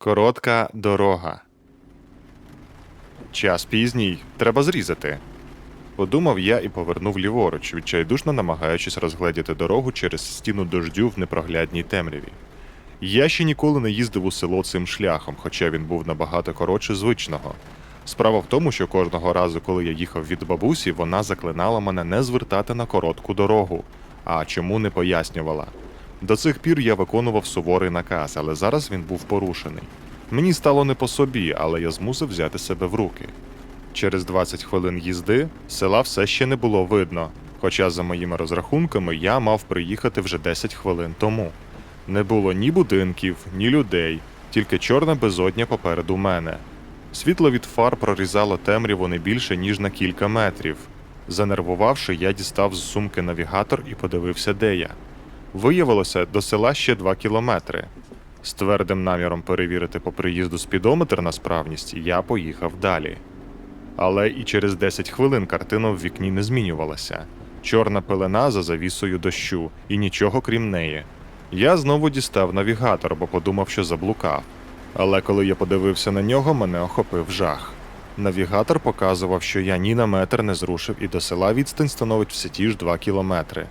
Коротка дорога. Час пізній, треба зрізати. Подумав я і повернув ліворуч, відчайдушно намагаючись розгледіти дорогу через стіну дождю в непроглядній темряві. Я ще ніколи не їздив у село цим шляхом, хоча він був набагато коротше звичного. Справа в тому, що кожного разу, коли я їхав від бабусі, вона заклинала мене не звертати на коротку дорогу, а чому не пояснювала. До цих пір я виконував суворий наказ, але зараз він був порушений. Мені стало не по собі, але я змусив взяти себе в руки. Через 20 хвилин їзди села все ще не було видно, хоча, за моїми розрахунками, я мав приїхати вже 10 хвилин тому. Не було ні будинків, ні людей, тільки чорна безодня попереду мене. Світло від фар прорізало темряву не більше, ніж на кілька метрів. Занервувавши, я дістав з сумки навігатор і подивився, де я. Виявилося, до села ще два кілометри. З твердим наміром перевірити по приїзду спідометр на справність, я поїхав далі. Але і через 10 хвилин картина в вікні не змінювалася. Чорна пелена за завісою дощу, і нічого крім неї. Я знову дістав навігатор, бо подумав, що заблукав. Але коли я подивився на нього, мене охопив жах. Навігатор показував, що я ні на метр не зрушив, і до села відстань становить все ті ж 2 кілометри.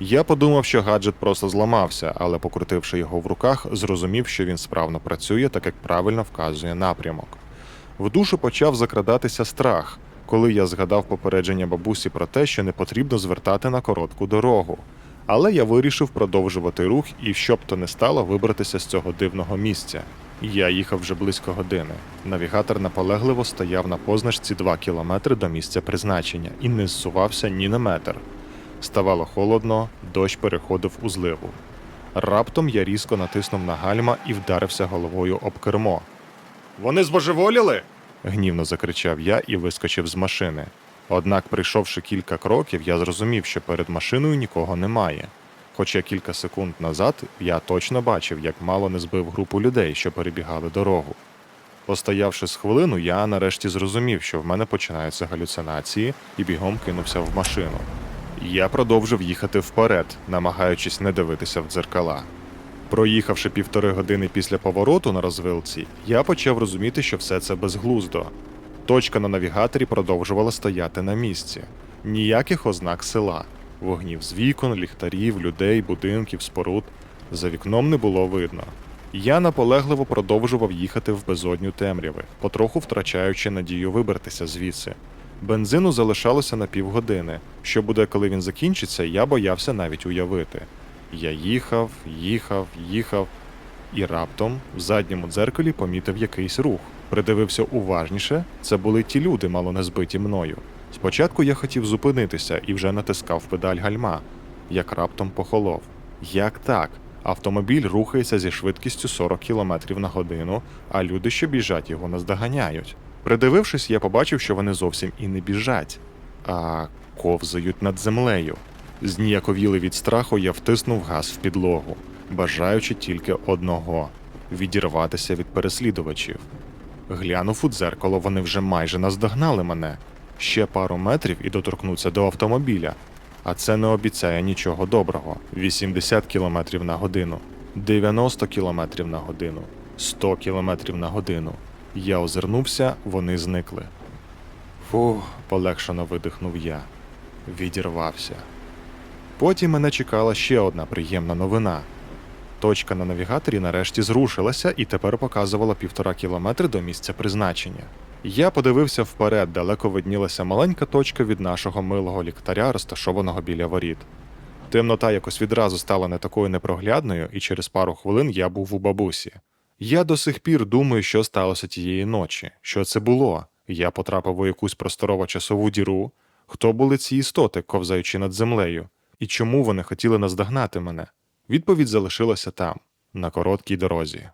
Я подумав, що гаджет просто зламався, але покрутивши його в руках, зрозумів, що він справно працює, так як правильно вказує напрямок. В душу почав закрадатися страх, коли я згадав попередження бабусі про те, що не потрібно звертати на коротку дорогу. Але я вирішив продовжувати рух і, щоб то не стало, вибратися з цього дивного місця. Я їхав вже близько години. Навігатор наполегливо стояв на позначці 2 кілометри до місця призначення і не зсувався ні на метр. Ставало холодно, дощ переходив у зливу. Раптом я різко натиснув на гальма і вдарився головою об кермо. Вони збожеволіли? гнівно закричав я і вискочив з машини. Однак, прийшовши кілька кроків, я зрозумів, що перед машиною нікого немає. Хоча кілька секунд назад я точно бачив, як мало не збив групу людей, що перебігали дорогу. Постоявши з хвилину, я нарешті зрозумів, що в мене починаються галюцинації, і бігом кинувся в машину. Я продовжив їхати вперед, намагаючись не дивитися в дзеркала. Проїхавши півтори години після повороту на розвилці, я почав розуміти, що все це безглуздо. Точка на навігаторі продовжувала стояти на місці. Ніяких ознак села, вогнів з вікон, ліхтарів, людей, будинків, споруд. За вікном не було видно. Я наполегливо продовжував їхати в безодню темряви, потроху втрачаючи надію вибратися звідси. Бензину залишалося на півгодини. Що буде, коли він закінчиться, я боявся навіть уявити. Я їхав, їхав, їхав, і раптом в задньому дзеркалі помітив якийсь рух. Придивився уважніше, це були ті люди, мало не збиті мною. Спочатку я хотів зупинитися і вже натискав педаль гальма, як раптом похолов. Як так? Автомобіль рухається зі швидкістю 40 км на годину, а люди, що біжать, його наздоганяють. Придивившись, я побачив, що вони зовсім і не біжать, а ковзають над землею. Зніяковілий від страху, я втиснув газ в підлогу, бажаючи тільки одного відірватися від переслідувачів. Глянув у дзеркало, вони вже майже наздогнали мене. Ще пару метрів і доторкнуться до автомобіля. А це не обіцяє нічого доброго. 80 км на годину, 90 км на годину, 100 км на годину. Я озирнувся, вони зникли. Фух, полегшено видихнув я. Відірвався. Потім мене чекала ще одна приємна новина. Точка на навігаторі нарешті зрушилася і тепер показувала півтора кілометри до місця призначення. Я подивився вперед, далеко виднілася маленька точка від нашого милого ліхтаря, розташованого біля воріт. Темнота якось відразу стала не такою непроглядною, і через пару хвилин я був у бабусі. Я до сих пір думаю, що сталося тієї ночі, що це було. Я потрапив у якусь просторово часову діру. Хто були ці істоти, ковзаючи над землею, і чому вони хотіли наздогнати мене? Відповідь залишилася там, на короткій дорозі.